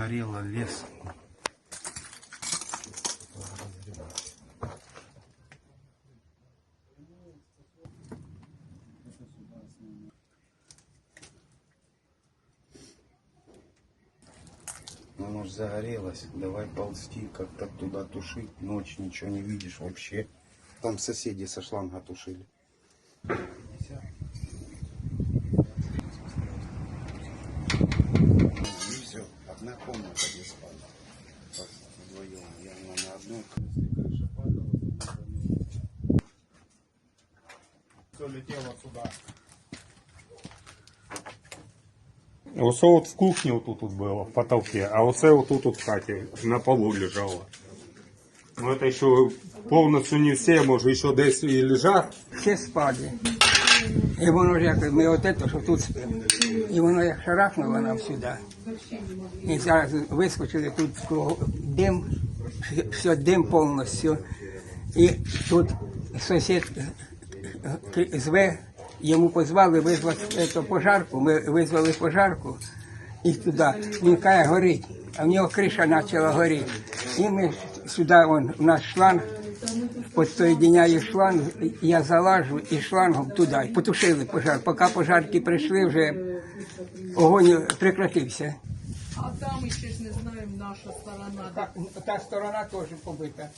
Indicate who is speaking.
Speaker 1: горело лес. Ну, ж загорелось. Давай ползти, как-то туда тушить. Ночь ничего не видишь вообще. Там соседи со шланга тушили. И все Одна комната где спали. Так, Вдвоем. Я на, на одной крыше падала.
Speaker 2: Все летело сюда.
Speaker 3: Оце от в кухні отут тут було, в потолке, а оце отут от в хаті на полу лежало. Ну це ще повністю не все, може ще десь і лежать.
Speaker 4: все спали. І воно ж як ми от це, що тут спимо. І воно як шарахнуло нам сюди. І зараз вискочили тут дим, все- дим повністю. І тут сусід е, е, зве, йому позвали визвати ету пожарку. Ми визвали пожарку і туди. Він каже, горить, а в нього криша почала горіти. І ми сюди, вон, наш шланг, підсоєдиняю шланг, я залажу і шлангом туди. Потушили пожар. Поки пожарки прийшли, вже огонь прекратився.
Speaker 5: А там ще ж не знаємо наша сторона.
Speaker 4: Та сторона теж побита.